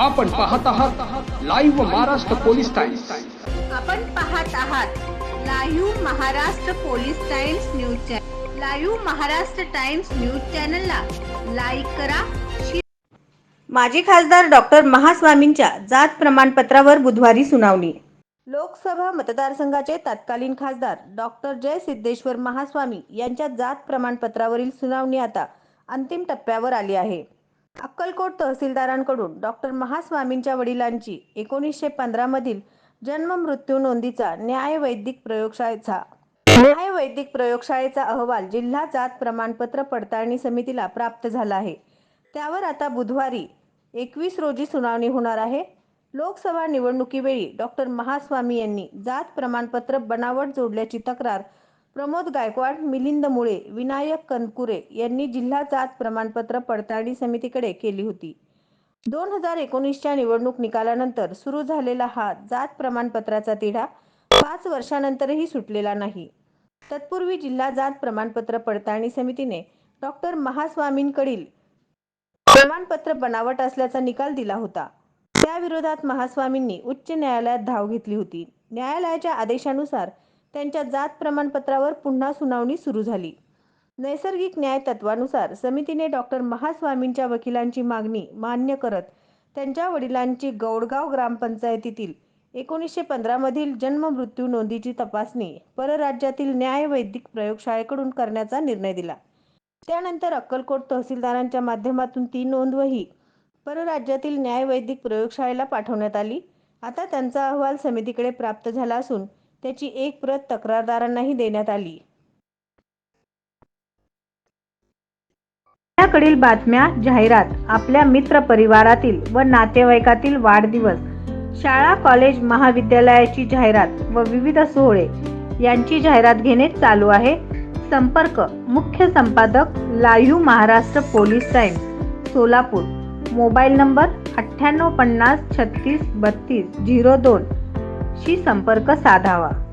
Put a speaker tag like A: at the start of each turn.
A: आपण पाहत आहात लाईव्ह महाराष्ट्र पोलीस टाइम्स
B: आपण पाहत आहात live Maharashtra police times news channel live Maharashtra times news चॅनलला लाईक करा शेअर
C: माजी खासदार डॉक्टर महास्वामींच्या जात प्रमाणपत्रावर बुधवारी सुनावणी. लोकसभा मतदारसंघाचे तत्कालीन खासदार डॉक्टर जय सिद्धेश्वर महास्वामी यांच्या जात प्रमाणपत्रावरील सुनावणी आता अंतिम टप्प्यावर आली आहे. अक्कलकोट तहसीलदारांकडून डॉक्टर महास्वामींच्या वडिलांची एकोणीसशे पंधरामधील जन्म मृत्यू नोंदीचा न्याय वैदिक प्रयोगशाळेचा. न्याय वैदिक प्रयोगशाळेचा अहवाल जिल्हा जात प्रमाणपत्र पडताळणी समितीला प्राप्त झाला आहे. त्यावर आता बुधवारी एकवीस रोजी सुनावणी होणार आहे. लोकसभा निवडणुकीवेळी डॉक्टर महास्वामी यांनी जात प्रमाणपत्र बनावट जोडल्याची तक्रार प्रमोद गायकवाड मिलिंद मुळे विनायक कनकुरे यांनी जिल्हा जात प्रमाणपत्र पडताळणी समितीकडे केली होती. दोन हजार एकोणीसच्या निवडणूक निकालानंतर सुरू झालेला हा जात प्रमाणपत्राचा तिढा पाच वर्षानंतरही सुटलेला नाही. तत्पूर्वी जिल्हा जात प्रमाणपत्र पडताळणी समितीने डॉक्टर महास्वामींकडील प्रमाणपत्र बनावट असल्याचा निकाल दिला होता. त्याविरोधात महास्वामींनी उच्च न्यायालयात धाव घेतली होती. न्यायालयाच्या आदेशानुसार त्यांच्या जात प्रमाणपत्रावर पुन्हा सुनावणी सुरू झाली. नैसर्गिक न्याय तत्वानुसार समितीने डॉक्टर महास्वामींच्या वकिलांची मागणी मान्य करत त्यांच्या वडिलांची गौडगाव ग्रामपंचायतीतील एकोणीसशे पंधरामधील जन्म मृत्यू नोंदीची तपासणी परराज्यातील न्याय वैदिक प्रयोगशाळेकडून करण्याचा निर्णय दिला. त्यानंतर अक्कलकोट तहसीलदारांच्या माध्यमातून ती नोंदवही परराज्यातील न्याय वैदिक प्रयोगशाळेला पाठवण्यात आली. आता त्यांचा अहवाल समितीकडे प्राप्त झाला असून त्याची एक प्रत तक्रारदारांनाही देण्यात आली. आपल्याकडील बातम्या जाहिरात आपल्या मित्र परिवारातील व नातेवाईकातील वाढदिवस शाळा कॉलेज महाविद्यालयाची जाहिरात व विविध सोहळे यांची जाहिरात घेणे चालू आहे. संपर्क मुख्य संपादक live Maharashtra police times Solapur. Mobile number अठ्ठ्याण्णव पन्नास छत्तीस बत्तीस झिरो दोन. शी संपर्क साधावा.